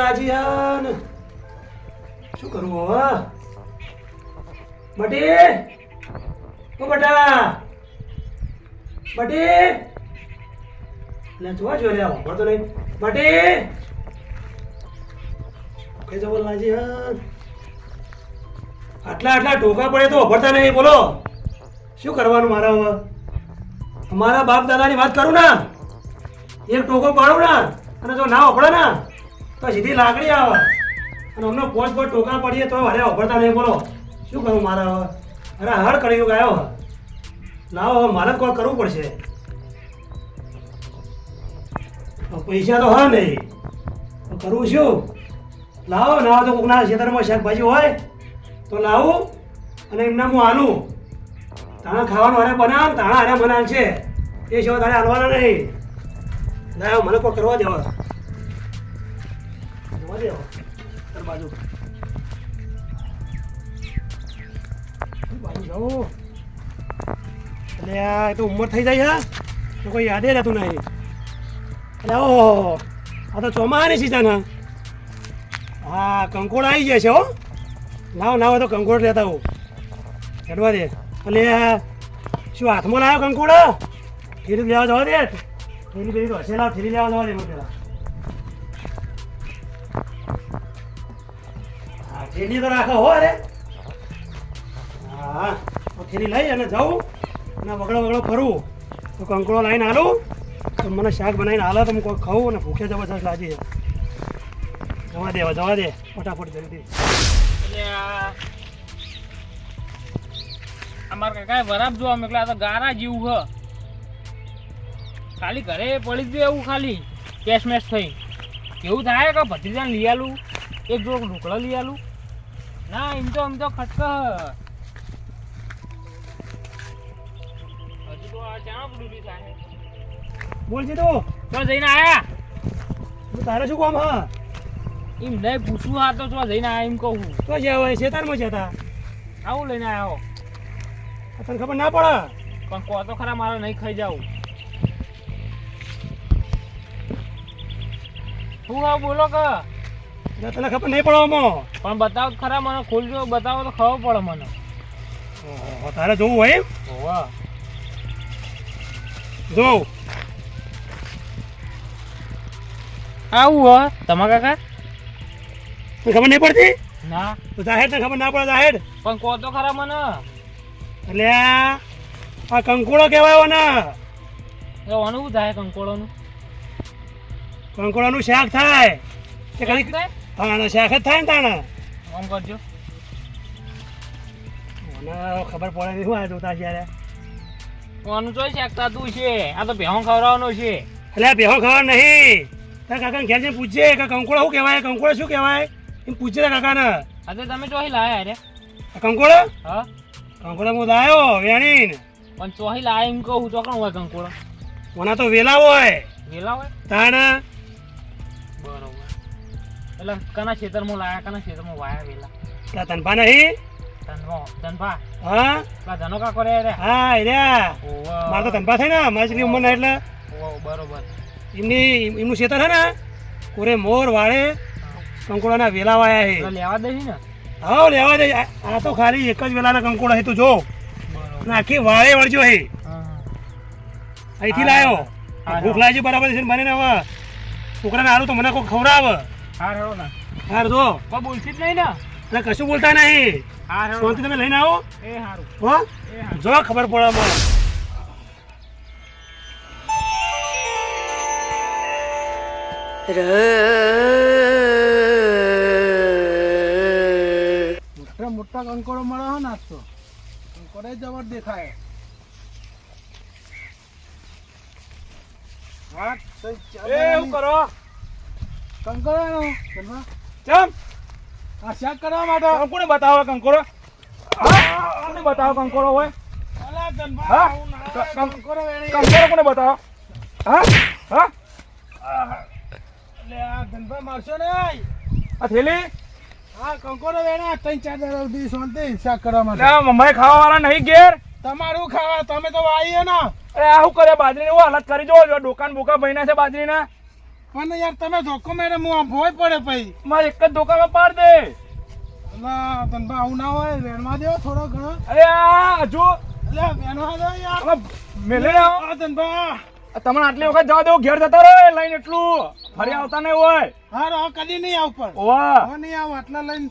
યાર શું કરવું હવે? બટી? ઓ બટા? બટી? લે, જોવા જો લે ભણતો નહીં. બટી? કઈ જવું યાર આટલા આટલા ટોકા પડે તો ભરતા નહીં, બોલો. શું કરવાનું મારા હવે? અમારા બાપ દાદાની વાત કરું ને. એક ટોકો પાડું ને, અને જો ના ઓભળે ને તો સીધી લાકડી આવે. અને અમને પોચ પોચ ટોકા પડીએ તો અરે ઓભળતા નહીં, બોલો. શું કરું મારા હવે? અરે હળ કરી ગાયો લાવો હવે, મારે કોઈ કરવું પડશે. હવે પૈસા તો હા નહીં. કરવું શું? લાવો, ના તો કોકના ખેતરમાં શાકભાજી હોય, તો લાવું અને એમના હું આલું. તાણા ખાવાનું હારે બનાવ તાણા હારે બનાવ છે. એ સિવાય તારે હાલવાના નહીં. ના મને કોઈ કરવા દેવા બાજુ. બાજુ જાઉં એટલે આ તો ઉંમર થઈ જાય હા. તો કોઈ યાદે રહેતું નહીં. એટલે ઓહો આ તો ચોમાની સીઝન હા. કંકોડ આવી જાય છે હો. ના હોય તો કંકોડ લેતા હું ચડવા દે. એટલે શું હાથમાં લાવ્યો કંકોડ થેલી લેવા જવા દે? થેલી પેલી તો હશે લાવ થેલી લેવા જવા દે મને પેલા. થેલી તો રાખો હો અરે હા થેલી લઈ અને જાઉં અને વગડો વગડો ફરવું તો કંકડો લાવીને હાલું. તો મને શાક બનાવીને હાલો, તો હું કોઈ ખાઉં અને ભૂખે જબરજસ્ત લાગી જવા દે જવા દે. ફટાફટ જલ્દી. એટલે આ. અમાર કાકાએ વરાપ એટલે આ તો ગારા જેવું હ. ખાલી ઘરે પડી જ એવું ખાલી. કેશ મેશ થઈ. એવું થાય કે ભત્રીજાને લઈ આલું? એક જો ઢોકળા લઈ આલું? ના એમ તો એમ તો ખટક હજુ તો આ ચાણા બધું થાય? બોલ તું. તો જઈને આયા. હું તારે શું કામ હા? એમ નહીં પૂછું આ તો તો જઈને આયા એમ કહું. તો જે હોય શેતારમાં જતા આવું લઈને આવ્યો તને ખબર ના પડે? પણ કહો તો ખરા મારે નહીં ખાઈ જાવ. શું હા બોલો કે? તને ખબર નહીં પડે આમાં? પણ બતાવો ખરા મને ખોલજો બતાવો તો ખબર પડે મને. ઓહો, તારે જોવું હોય એમ? હોવા. જોઉં. આવું હો તમા કાકા? તને ખબર નહીં પડતી? ના. તો જાહેર તને ખબર ના પડે જાહેર? પણ કહો તો ખરા મને. એટલે આ આ કહેવાયો ને. એ ઓનું શું થાય કંકોળોનું કંકોળોનું શાક થાય. કે કદી હા જ થાય ને તાણે? આમ કરજો. મને ખબર પડે નહીં આ જોતા ત્યારે કોનું જોઈ શાકતા તું છે? આ તો ભેહો ખવડાવવાનો છે. એટલે ભેહો બેહો નહીં. તારા કાકાને ઘેર જઈને પૂછજે કે કંકોળો શું કહેવાય? કંકોળો શું કહેવાય? એમ પૂછજે તારા કાકાને. આજે તમે ચોહી લાયા અરે કંકોળો હા. કંકોડો હું લાયો વેણીને. પણ ચોહી લાયા એમ કહું ચોકણ હોય કંકોળો મને તો વેલા હોય. વેલા હોય? તાણે એટલે કના ખેતરમાં લાયા કના ખેતરમાં વાયા વેલા ત્યાં તનપા નહીં? ધનવા ધનભા. હા? પેલા ધનો કાકો રે રે હા એ તો તનપા થાય ને મારી ઉંમર ના એટલે. ઓવા બરોબર. એમની એમનું ખેતર છે ને કોરે મોર વાળે કંકોડાના વેલા વાયા હે. લેવા દે ને? હા લેવા દે. આ તો ખાલી એક જ વેલાના કંકોડા હે તું જો. આખી વાળે વળજો હે. અહીંથી લાયો. હા, ભૂખ લાગી બરાબર છે ને મને ને હવે. છોકરાને હારું તો મને કોઈ ખવડાવે. હા હેડો ને. હાર દો કોઈ બોલતી જ નહીં ને. એટલે કશું બોલતા નહીં. હા હેડો શાંતિ તમે લઈને આવો. એ સારું હો? જો ખબર પડે મને મોટા મોટા કંકોડો મળે હો ને આજ તો. કંકોડે જબર દેખાય. હા તો એ એવું કરો? કંકોડો જન્મા ચમ! આ શાક કરવા માટે? કોને બતાવો કંકોડો કોને બતાવો કંકોડો હોય? હા? કંકોડો કોને બતાવો? હા? હા? એટલે આ જન્મા મારશો ને આ થેલી? હા કંકોડો વેણા ત્રણ ચાર દાડા સુધી શાંતિ શેક કરવા માટે. મમ્માઈ ખાવા વાળા નહીં ઘેર? તમારું ખાવા તમે તો વાઈએ ને. અરે આ શું કરે બાજરી હું હાલત કરી જો જો દુકાન બોકા ભઈના છે બાજરીના. પણ યાર તમે ધોકો મેરે હું આમ ભોય પડે પછી મારે એક જ ધોકામાં પાડ દે. અલા તનભા આવું ના હોય વેણવા દેવો થોડો ઘણો. અરે આ હજુ. એટલે વેણવા દો યાર. મેલે આ તનભા તમને આટલી વખત જવા દો ઘેર જતા રહો લઈને એટલું. ફરી આવતા નહીં હોય. હા રો કદી નહીં આવ પણ. ઓવા. નહીં આવ આટલા લઈને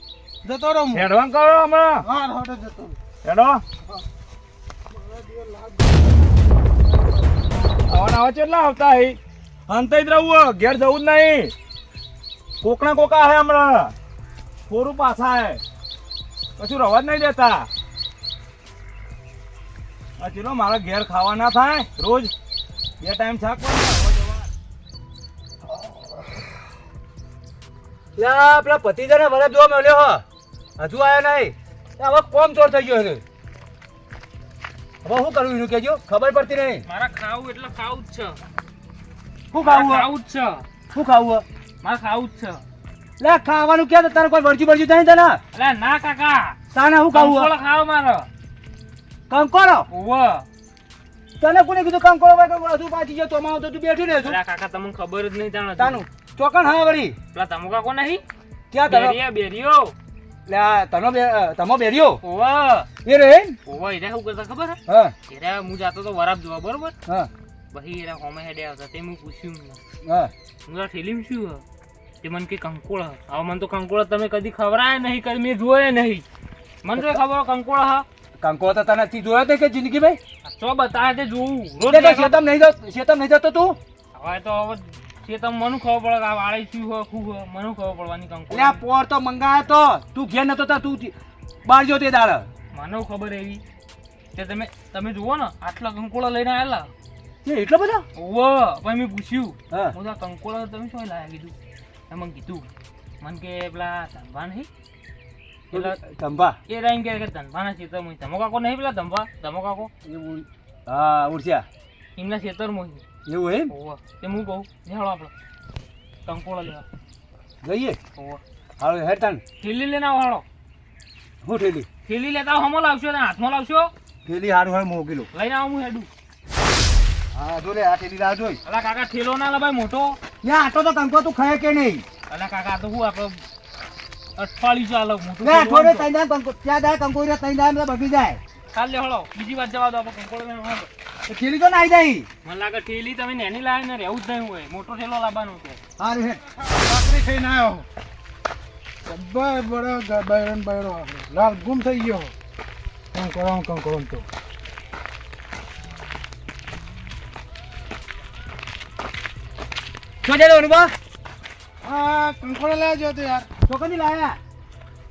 જતો રહો હું. હેડવાન કરો હમણાં. હા રોડે જતો હેડો. હેડો આવા આવા કેટલા આવતા હઈ અંતે જ રહું ઘેર જવું જ નહીં. કોકના કોકા હે હમણાં. થોડું પાછા હે. કશું રવા જ નહીં દેતા. ચલો મારા ઘેર ખાવા ના થાય. રોજ બે ટાઈમ શાક પેલા ભતીજાને મને જોવા મળ્યો હો. હજુ આવ્યો નહીં. હવે કોમ ચોર થઈ ગયો હવે શું કરવું એનું કેજો ખબર પડતી નહીં. મારા ખાવું એટલે ખાવું જ છે. શું ખાવું આવું જ છે. શું ખાવું? મારે ખાવું જ છે. લે ખાવાનું છે? તારે કોઈ વળજી વળજી નહીં તને? અરે ના કાકા. તાને શું ખાવું કંકોળો? ખાવ મારો. કંકોડો ઓવ તને કોને કીધું કંકોડો ભાઈ કે વધુ પાછી ગયો તો તો તું બેઠી રહેશું અલા કાકા તમને ખબર જ નહીં જાણો. તાનું ચોકન હા વળી. પેલા તમો કાકો નહીં? ક્યાં તને? બેરિયા બેરિયો. લે તનો બે તમો બેર્યો? ઓવ એ રે? ઓવ એને શું કરતા ખબર હે હા. એને હું જાતો તો વરાબ જોવા બરોબર? હા. પછી એને હોમે હેડે આવતા. તે હું પૂછ્યું. હા. હું ઠેલીમ હે? તે મને કે કંકોળ હે. હવે મને તો કંકોળ તમે કદી ખવડાય નહીં કદી મેં જોયે નહીં. મને તો ખબર કંકોળ હા. કંકોળ તો તને નથી જોયો તે કે જિંદગી ભાઈ? ચો બતાવે તે જોવું રોજ તે તો શેતમ નહીં જતો શેતમ નહીં જતો તું? હવે તો હવે શેતમ તમે મને ખબર પડે આ વાળી શું હોય શું હોય મને ખબર પડવાની કંકોળ આ પોર તો મંગાયો તો. તું ઘેર નતો તો તું બહાર જો તે દાડા. મને ખબર એવી. કે તમે તમે જુઓ ને આટલા કંકોળા લઈને આવેલા. એ એટલો બધો? ઓવ પછી મેં પૂછ્યું. હા. તો કંકોળા તમે શું લાયા કીધું? એ મને કીધું. મને કે પેલા ધંભા નહીં? પેલા ધંભા એ રાઈન કે ધનભાના ખેતરમાં ધમો કાકો નહીં પેલા ધંભા ધમો કાકો? હા ઉડસ્યા એમના ખેતરમાં એવું એમ? ઓવ તે હું કહું હેળો આપણે. કંકોળા લેવા. જઈએ? ઓવ હાલો હેડ તાન થેલી આવો હાલો. હું ઠેલી? થેલી લેતા હમો લાવશો ને હાથમાં લાવશો? ઠેલી હારું હોય મોકલો લઈને આવું હું હેડું. હા જો લે આ ઠેલી જોઈ. અલા કાકા ઠેલો ના લવાય મોટો. યા આટો તો કંકો તું ખાય કે નહીં? અલા કાકા તો હું આપણે અઠવાડિયું ચાલે મોટું લે થોડે. કંકો ત્યાં જાય કંકો રે બગી જાય. કાલ લે હળો બીજી વાત જવા દો આપણે કંકોડો. તો ઠેલી તો નાઈ જાય મને લાગે ઠેલી તમે નેની લાવે ને રહેવું જ નહીં હોય. મોટો ઠેલો લાવવાનો છે. હારું હેડ ભાખરી ખાઈને આવ્યો જબ્બર બડો બૈરન બૈરો. આપણે લાલ ગુમ થઈ ગયો કંકોડો કંકોડો તો શું છે અનુભવ? આ કંકોડો લેજો તો યાર. કદી લાયા?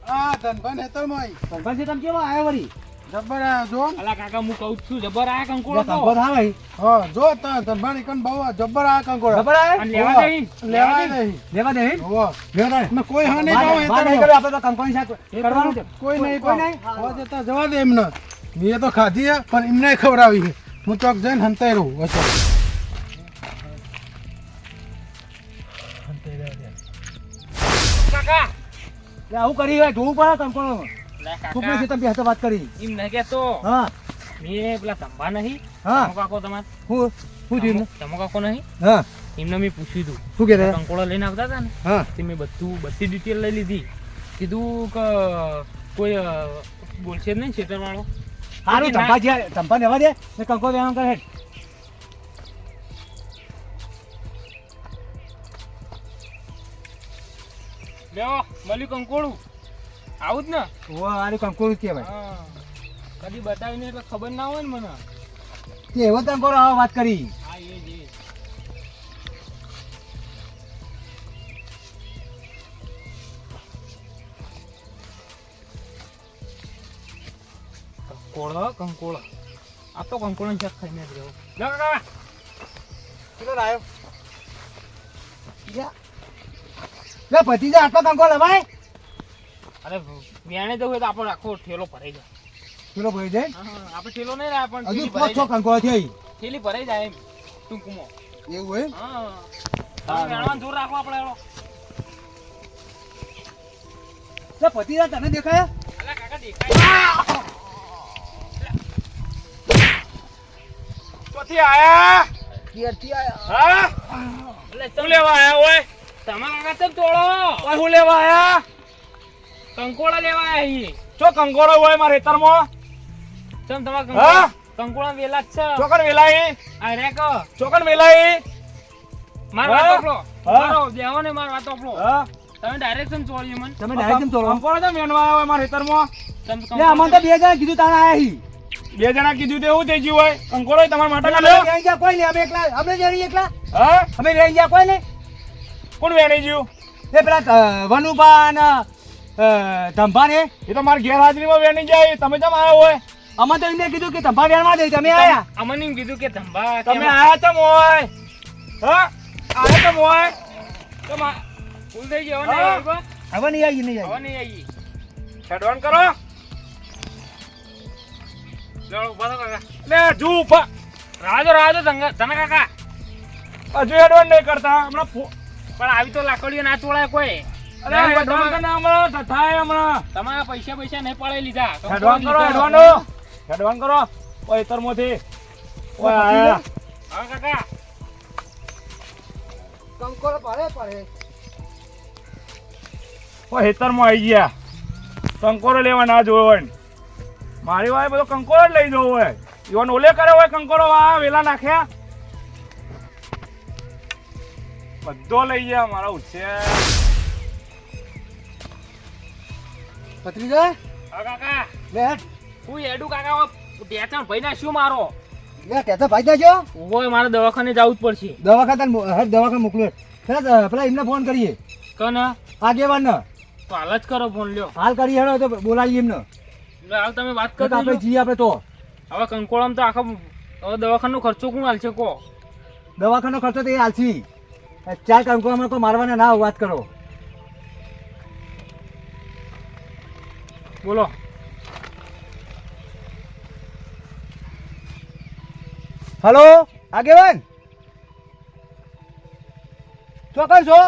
આ ધનભાન હેતરમાં કંકોડ છે તમે કેવો આયો વળી? જબ્બર આ જો. અલા કાકા હું કહું જ છું જબર આ કંકોળો તો. કંકોડ આવે. હા જો તા ધનભાન એકન બહુ જબ્બર આ કંકોડો. ખબર આવે અને લેવા જઈ લેવાય નહીં લેવા દે હોવો. લેવા દે ને કોઈ હા નહીં પાવ વાત નહીં. કર્યું, આપણે તો કંકોડની શાક કરવાનું છે. કોઈ નહીં કોઈ નહીં? હોવા જતા જવા દે એમને. મેં તો ખાધી હે પણ એમને ખવડાવી હું ચોક જઈને હંતાઈ રહું કાકા. લે આવું કરી હોય જોવું પડે કંકોડો લે કોકના કાકા છે તમે બેસતો વાત કરી. એમ કે તો હા. મેં પેલા તંબા નહીં હા. કાકો તમાર. હું હું થયું એમને? કાકો નહીં? હા. એમને મેં પૂછ્યું હતું શું કે કંકોળો લઈને આવતા હતા ને હા. તે મેં બધું બધી ડિટેલ લઈ લીધી. કીધું કે કોઈ બોલશે જ નહીં છેતર વાળો સારું તંબા છે તંબા લેવા દે ને કંકો લેવાનું કરે લેવો મળ્યું કંકોળું. આવું જ ને? ઓ આરું કંકો કહેવાય. કદી બતાવીને એટલે ખબર ના હોય ને મને. તે એવો કંકોડો આવો વાત કરી. હા એ જ કંકોળો કંકોળો. આ તો કંકોળો ચેક ખાઈને જ રહ્યો લે કાકા. કેટલો લાયો? લે ભતીજા આટલો કંકો લવાય? અરે વ્યાણે જવું હોય તો આપણો આખો ઠેલો ભરાઈ જાય. ઠેલો ભરાઈ હા, આપણે ઠેલો નહીં રહ્યા પણ હજુ પાંચ છ કંકો થઈ જાય. ભરાઈ જાય એમ ટૂંકમાં. એવું હોય? હા વેણવાનું જોર રાખો આપણે એનો. લે ભતીજા તને દેખાય? અલા કાકા દેખાય ક્યાંથી આયા? ઘેરથી આયા. હા? શું લેવા આયા હોય? તમારા કાકા તોડો ઓય લેવા આયા? કંકોડા લેવા આયા ચો કંકોડો હોય મારા ખેતરમાં? ચમ તમારા કંકોડા? કંકોડા વેલા છે. ચોકન વેલાઈ આ રે કો ચોકન વેલાઈ માર વાત ઓપલો મારો દેવો ને માર વાત ઓપલો તમે ડાયરેક્ટ ચોરી મને તમે ડાયરેક્ટ કેમ તોડો કંકોડો તો મેનવા આયા હોય મારા ખેતરમાં. તમે અમને તો બે જણા કીધું તારે આયા હી. બે જણા કીધું તો એવું થઈ ગયું હોય? કંકોડો તમારા માટે ના લ્યો. કોઈ નહીં અમે એકલા અમે જઈએ એકલા? હા? અમે રહી ગયા કોઈ નહીં કોણ વેણી ગયું? એ પેલા વનુભા અને ધંભા ને એ તો મારી ગેરહાજરીમાં વેણી જાય. તમે કેમ આવ્યા હોય? અમે તો એમને કીધું કે ધંભા વેણવા દે તમે આયા. અમને એમ કીધું કે ધંભા તમે આયા તમ હોય? હા? આયા તમ હોય? તો ભૂલ થઈ ગયો. હવે હા? નહીં આવી હવે નહીં આવી નહીં આવી. નહીં આવી. હેડવાન કરો. લો જુ રાજો રાજો ધન કાકા. હજુ એડવાન નહીં કરતા. હમણાં પણ આવી તો લાકડીઓ ના ચોળાય કોઈ. તમારા પૈસા પૈસા નહીં પડે લીધા. હેડવાન કરો હેડવાન હેડવાન કરો. ઓય તરમોથી. ઓય આયા. હા કાકા. કંકોડો પડે પડે. ઓય હેતરમાં આવી ગયા. કંકોરો લેવા ના જોયો હોય મારી વાય બધો કંકોરો જ લઈ જવો હોય. ઈવન ઓલે કરે હોય કંકોરો આ વેલા નાખ્યા. બધો લઈ ગયા મારા ઉછે પત્રીજા? હા કાકા. લે હું એડુ કાકા ટેચણ ભાઈ ના શું મારો? લે તો ભાઈ દેજો ઓય મારે દવાખાને જવું જ પડશે. દવાખાને હર દવાખાને મોકલો પેલા પેલા એમને ફોન કરીએ. કને? આગેવાન ને તો હાલ જ કરો ફોન લ્યો. હાલ કરી હેડો તો બોલાવીએ એમને. હાલ તમે વાત કરો આપણે. જઈએ આપણે તો. હવે કંકોળામાં તો આખો હવે દવાખાનો ખર્ચો કોણ હાલશે કો દવાખાનો ખર્ચો તો એ હાલશી. ચાર કંકો અમે કોઈ મારવાના ના વાત કરો. બોલો. હલો, આગેવાન? ચોકર છો?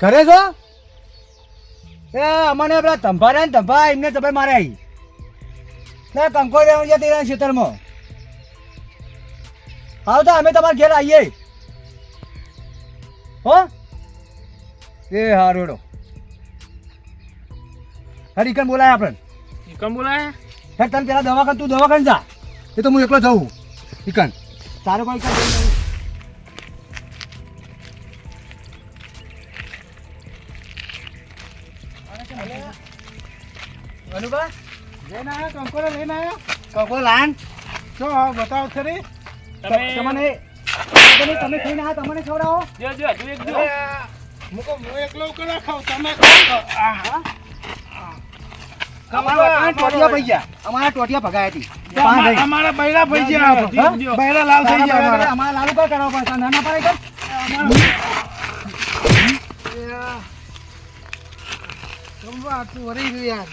ઘરે છો? એ અમને પેલા ધંભા રહ્યા ને ધંભા, એમને તમે મારે આવી ના કંકો રહેવાનું છે તેના ખેતરમાં હાલ તો અમે તમારા ઘેર આવીએ. હો? એ હારું હેડો. હરિકન બોલાય આપણે કેમ બોલાય? હેડ તને પેલા દવાખાન તું દવાખાન જા. એ તો હું એકલો જઉં. ઇકન તારો કોઈ ઇકન. વનુભા, લઈને આવ્યા કંકોડો લઈને આવ્યા? કંકોડો લાન. જો હા બતાવો ખરી. તમને તમે તમે ખાઈને આ તમને ખવડાવો. જો જો હજુ એક જો. મુકો હું એકલો કરા ખાવ તમે. આહા. અમારા ટોટિયા પડી ગયા. અમારા ટોટિયા ભગાયા હતી. અમારા- અમારા બૈરા ભાઈ ગયા બૈરા લાલ થઈ ગયા અમારા. અમારા લાલુ પર કરાવવા પડશે નાના પડે અમારા આટલું વળી ગયું યાર.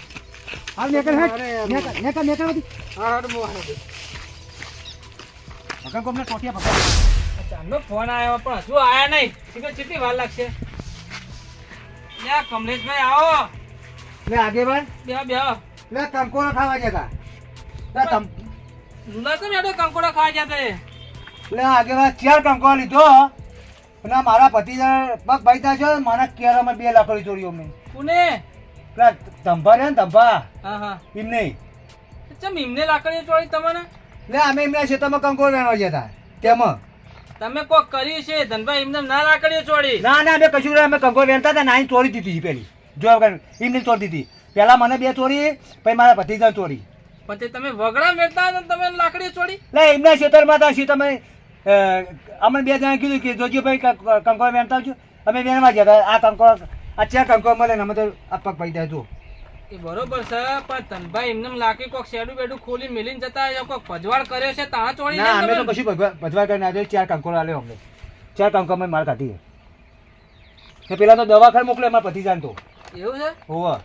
હાલ નેકર અરે, નેકર નેકર નેકર હા, હાડ હાડ. ભગા કોમને ટોટિયા ભગવાન? ચાંદનો ફોન આવ્યો પણ હજુ આયા નહીં. ઠીક કેટલી વાર લાગશે? લે કમલેશભાઈ આવો. લે આગેવાન. બે બે. લે કંકોડો ખાવા જતા લે તમ લુલા તો મેડો કંકોડા ખાવા ગયા એ. લે આગેવાન ચાર કંકોડો લીધો અને મારા ભતીજા પગ ભાઈતા છે મારા કેરામાં બે લાકડી ચોરીઓ મેં કોને? પેલા ધંભા રે ને ધંભા. હા હા. એમ નહીં ચમ એમને લાકડી ચોરી તમને લે અમે એમના ખેતરમાં કંકોડો વેણવા જતા તેમાં. તમે કોક કર્યું છે? ધનભાઈ એમને ના લાકડીઓ ચોડી. ના ના અમે કશું અમે કંકોડો વેણતા હતા નાની ચોરી દીધી પેલી. જો એમને ચોરી દીધી પેલા મને બે ચોરી પછી મારા ભતીજા ચોરી. પછી તમે વગડા મેળતા હતા તમે લાકડીઓ ચોરી લે એમના ખેતરમાં હતા શું તમે અમને બે જણા કીધું કે જોજો ભાઈ ક- કંકોડો વેણતા આવજો. અમે વેણવા હતા. આ આ ચાર કંકોડો મળે ને અમે તો આ પગ જો એ બરોબર છે પણ તનભાઈ એમને લાગે કોક શેડું બેડું ખોલી મેલીને જતા રહ્યા, કોક ભજવાડ કર્યો છે તાં ચોળી ના અમે તો? કશું ભજવા કરીને આવ્યો ચાર કંકોડો આલ્યો અમને. ચાર કંકો અમે માર કાઢી ને પેલા તો દવાખાને મોકલે એમાં જાન તો. એવું છે? હોવા.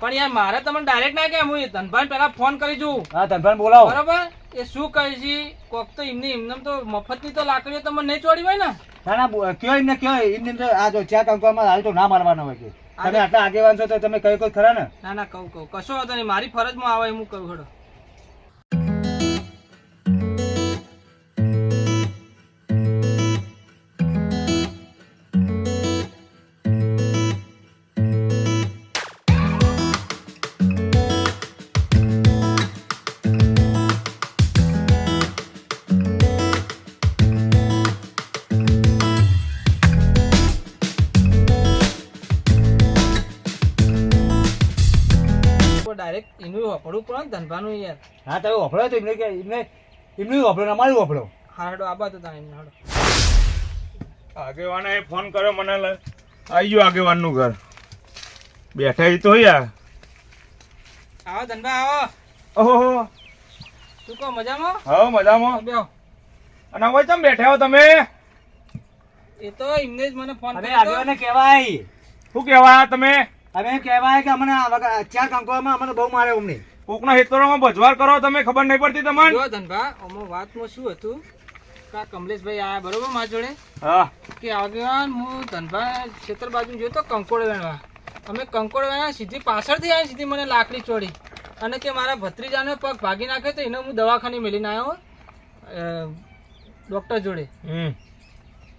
પણ યાર મારે તમને ડાયરેક્ટ ના કે હું? ધનભાઈ પેલા ફોન કરી જોઉં. હા ધનભાઈ બોલાવો. બરોબર? એ શું કહે છે? કોક તો એમને એમને તો મફતની તો લાકડીઓ તમને નહીં ચોડી હોય ને? ના ના કયો એમને કયો એમને આ જો ચાર કંકોમાં હાલ તો ના મારવાના હોય કે. તમે આટલા આગેવાન છો તો તમે કઈ કોઈ ખરા ને? ના ના, કહું કહું. કશો વાંધો નહીં. મારી ફરજમાં આવે એમ કહું ખડો એક એનું વાપરવું પડે ને ધનભાનું યાર. હા તમે વફળો તો એમને એમને એમનું વફળો ને અમારું વફળો હાડો આબા તો તાણે એમને હાડો. આગેવાને ફોન કર્યો મને લ- આઈ આગેવાનનું ઘર. બેઠા ઈ તો યાર. આવો ધનભા આવો. ઓહો શું કહો મજામાં? હા મજામાં. બેહો. અને હવે ચમ બેઠા હો તમે? એ તો એમને જ મને ફોન કર્યો. આગેવાને કહેવાય. શું કહેવા તમે? અમે એમ કહેવાય કે અમને ચાર કંકોમાં અમને બહુ મારે અમને. કોકના હેતરોમાં ભજવાર કરો તમે ખબર નહીં પડતી તમારે જો ધનભા આમાં વાતમાં શું હતું? કા કમલેશભાઈ આયા બરોબર મારા જોડે? હા. કે આગેવાન હું ધનભા ક્ષેત્ર બાજુ જોયો તો કંકોડ વેણવા. અમે કંકોડ વેણવા સીધી પાછળથી આવી સીધી મને લાકડી ચોડી. અને કે મારા ભત્રીજાનો પગ ભાગી નાખ્યો તો એને હું દવાખાને મેલીને આવ્યો ડૉક્ટર જોડે. હમ.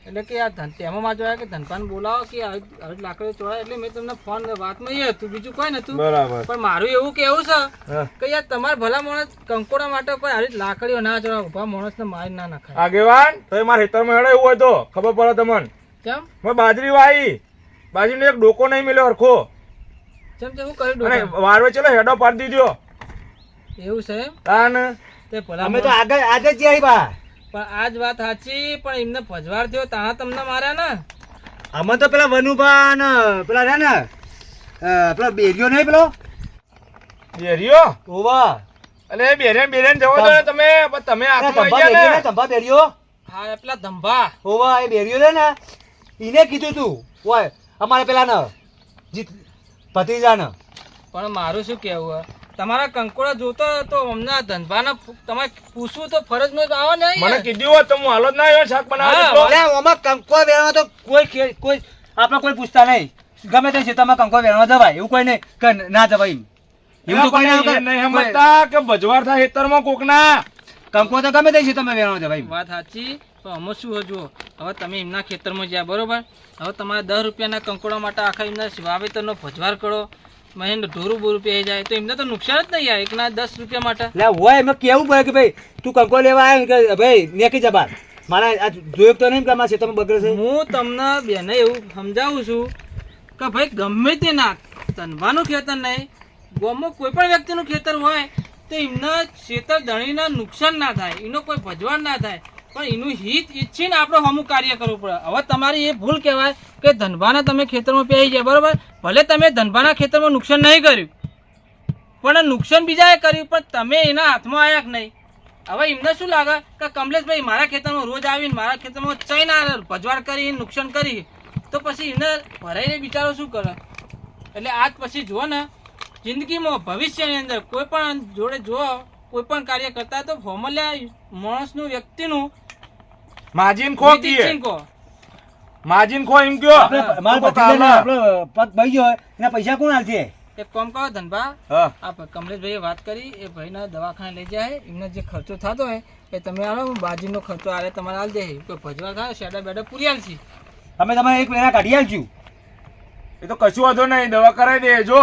એટલે કે આ ધન તેમાં માં જોયા કે ધનપાન બોલાવો કે હવે આવી લાકડીઓ ચોડાય એટલે મેં તમને ફોન વાતમાં એ હતું બીજું કોઈ નતું. બરાબર. પણ મારું એવું કેવું છે કે યાર તમારે ભલા માણસ કંકોડા માટે પણ આવી લાકડીઓ ના ચોડા ઊભા માણસ ને મારી ના નાખાય. આગેવાન તો મારા હેતરમાં હેડો એવું હોય તો ખબર પડે તમને. કેમ? મેં બાજરી વાઈ. બાજરીનો એક ડોકો નહીં મળ્યો હરખો. કેમ તે હું કરી ડોકો વારવે ચલો હેડો પાડી દીધો. એવું છે એમ? તાન. તે ભલા અમે તો આગળ આગળ આજે જ જઈએ બા. પણ આજ વાત સાચી પણ એમને પજવાર થયો ત્યાં તમને માર્યા ને? આમાં તો પેલા વનુભા ને પેલા રહ્યા ને પેલો બેરિયો નહીં પેલો? બેરિયો ઓવા. અલે બેરેન બેરેન જવો તો તમે તમે આ ગયા ને. તંબા બેરિયો હા એ પેલા ધંભા. ઓવા એ બેરિયો રે ને એને કીધું તું ઓય અમારે પેલા ને જીત ભત્રીજા ને પણ મારું શું કહેવું હે? તમારા કંકોડા જોતો તો અમને આ ધંભાને તમારે પૂછવું તો ફરજ નો આવો ને મને કીધું હોત તો હું હાલો જ ના આવ્યો શાક બનાવવા ઓમાં કંકો વેરવા તો કોઈ કોઈ આપણે કોઈ પૂછતા નહીં. ગમે તે ખેતરમાં કંકો વેરવા જવાય એવું કોઈ નહીં ના જવાય. એવું તો કોઈ. નહીં સમજતા કે ભજવાર થાય હેતરમાં કોકના. કંકો તો ગમે તે ખેતરમાં વેરવા જવાય વાત સાચી તો અમે શું હજુ? હવે તમે એમના ખેતરમાં જ્યાં બરોબર હવે તમારે દસ રૂપિયાના કંકોડા માટે આખા એમના વાવેતરનો ભજવાર કરો. મહેન ઢોરું બોરું રૂપિયા જાય તો એમને તો નુકસાન જ નહીં યાર એકના દસ રૂપિયા માટે. એટલે હોય એમાં કેવું પડે કે ભાઈ તું કંકો લેવા આવ્યો ને કે ભાઈ નેકી જા બહાર. મારા આ જોયું તો નહીં કે મારા ખેતરમાં બગડે છે? હું તમને બેને એવું સમજાવું છું કે ભાઈ ગમે તે ના તનવાનું ખેતર નહીં ગામમાં કોઈ પણ વ્યક્તિનું ખેતર હોય તો એમના ખેતર દણીના નુકસાન ના થાય એનો કોઈ ભજવાડ ના થાય. પણ એનું હિત ઈચ્છીને આપણે અમુક કાર્ય કરવું પડે. હવે તમારી એ ભૂલ કહેવાય કે ધનભાના તમે ખેતરમાં પહેરી જાય બરાબર? ભલે તમે ધનભાના ખેતરમાં નુકસાન નહીં કર્યું, પણ નુકસાન બીજાએ કર્યું, પણ તમે એના હાથમાં આવ્યા નહીં? હવે એમને શું લાગે કે કમલેશભાઈ મારા ખેતરમાં રોજ આવીને મારા ખેતરમાં ચઈને ભજવાડ કરી, નુકસાન કરી. તો પછી એમને ભરાઈને બિચારો શું કરે? એટલે આજ પછી જુઓ ને, જિંદગીમાં ભવિષ્યની અંદર કોઈ પણ જોડે જુઓ, કોઈ પણ કાર્ય કરતા તો ફોર્મલ્યા માણસનું વ્યક્તિનું માજીન ખો કીએ. માજીન ખો એમ કયો. માલ. ભત્રીજાને આપણો પગ ભાઈ ગયો એના પૈસા કોણ આલશે? એક કામ કરો ધનભા આપ આ કમલેશભાઈએ વાત કરી એ ભાઈના દવાખાને લઈ જાય એમને જે ખર્ચો થતો હોય એ તમે આવો હું બાજીનો ખર્ચો આલે તમારે આલ દે. કોઈ ભજવા થાય શેડા બેડા પૂરી આલશી. અમે તમારે એક મહિના કાઢી આલશું એ તો કશું વાંધો નહીં દવા કરાવી દે જો.